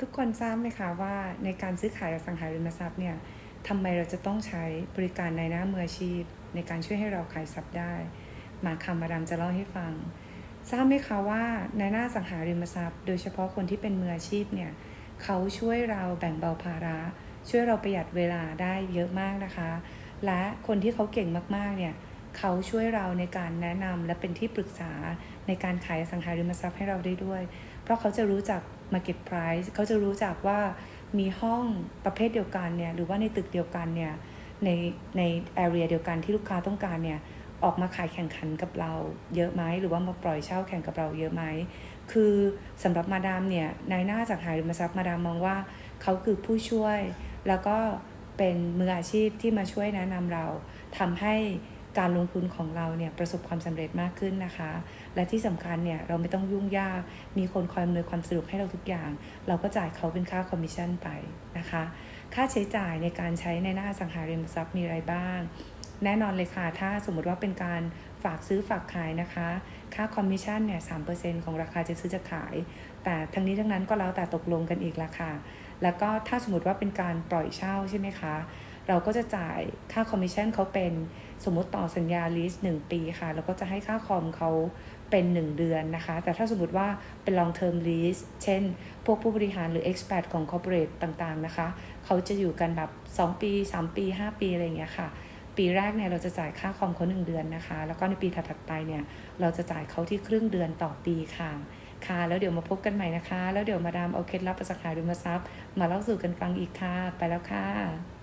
ทุกคนทราบไหมคะว่าในการซื้อขายอสังหาริมทรัพย์เนี่ยทำไมเราจะต้องใช้บริการในหน้ามืออาชีพ ในการช่วยให้เราขายทรัพย์ได้ มาคำมาดามจะเล่าให้ฟัง ทราบไหมคะว่าในหน้าสังหาริมทรัพย์ โดยเฉพาะคนที่เป็นมืออาชีพเนี่ยเขาช่วยเราแบ่งเบาภาระ ช่วยเราประหยัดเวลาได้เยอะมากนะคะ และคนที่เขาเก่งมากๆเนี่ย เขาช่วยเราในการแนะนำและเป็นที่ปรึกษาในการขายสังหาริมทรัพย์ให้เราได้ด้วย เพราะเขาจะรู้จัก Market Price เขาจะรู้จักว่ามีห้องประเภทเดียวกันเนี่ยหรือว่าในตึกเดียวกันเนี่ยในใน area เดียวกันที่ลูกค้าต้องการเนี่ยออกมาขายแข่งขันกับเราเยอะไหมหรือว่ามาปล่อยเช่าแข่งกับเราเยอะไหมคือสำหรับมาดามเนี่ยในหน้าจากหาริมทรัพย์มาดามมองว่าเขาคือผู้ช่วย แล้วก็เป็นมืออาชีพที่มาช่วยแนะนำเราทำให้ การลงทุนของเราเนี่ยประสบความสำเร็จมากขึ้นนะคะ และที่สำคัญเนี่ยเราไม่ต้องยุ่งยาก มีคนคอยอำนวยความสะดวกให้เราทุกอย่าง เราก็จ่ายเขาเป็นค่าคอมมิชชั่นไปนะคะ ค่าใช้จ่ายในการใช้ในหน้าสังหาริมทรัพย์มีอะไรบ้าง แน่นอนเลยค่ะ ถ้าสมมติว่าเป็นการฝากซื้อฝากขายนะคะ ค่าคอมมิชชั่นเนี่ยสของราคาจะซื้อจะขาย แต่ทั้งนี้ทั้งนั้นก็แล้วแต่ตกลงกันอีกละค่ะ แล้วก็ถ้าสมมติว่าเป็นการปล่อยเช่าใช่ไหมคะ เราก็จะจ่ายค่าคอมมิชชั่นเขาเป็นสมมติต่อสัญญาลีสหนึ่งปีค่ะแล้วก็จะให้ค่าคอมเขาเป็น 1 เดือนนะคะ แต่ถ้าสมมติว่าเป็น long term lease เช่น พวกผู้บริหารหรือ expat ของ corporate ต่างๆนะคะ เขาจะอยู่กันแบบ 2 ปี 3 ปี 5 ปีอะไรอย่างเงี้ยค่ะ ปีแรกเนี่ยเราจะจ่ายค่าคอมเขา1เดือนนะคะ แล้วก็ในปีถัดๆไปเนี่ย เราจะจ่ายเขาที่ครึ่งเดือนต่อปีค่ะ ค่ะ แล้วเดี๋ยวมาพบกันใหม่นะคะ แล้วเดี๋ยวมาดามเอาเคล็ดลับอสังหาริมทรัพย์ มาเล่าสู่กันฟังอีกค่ะ ไปแล้วค่ะ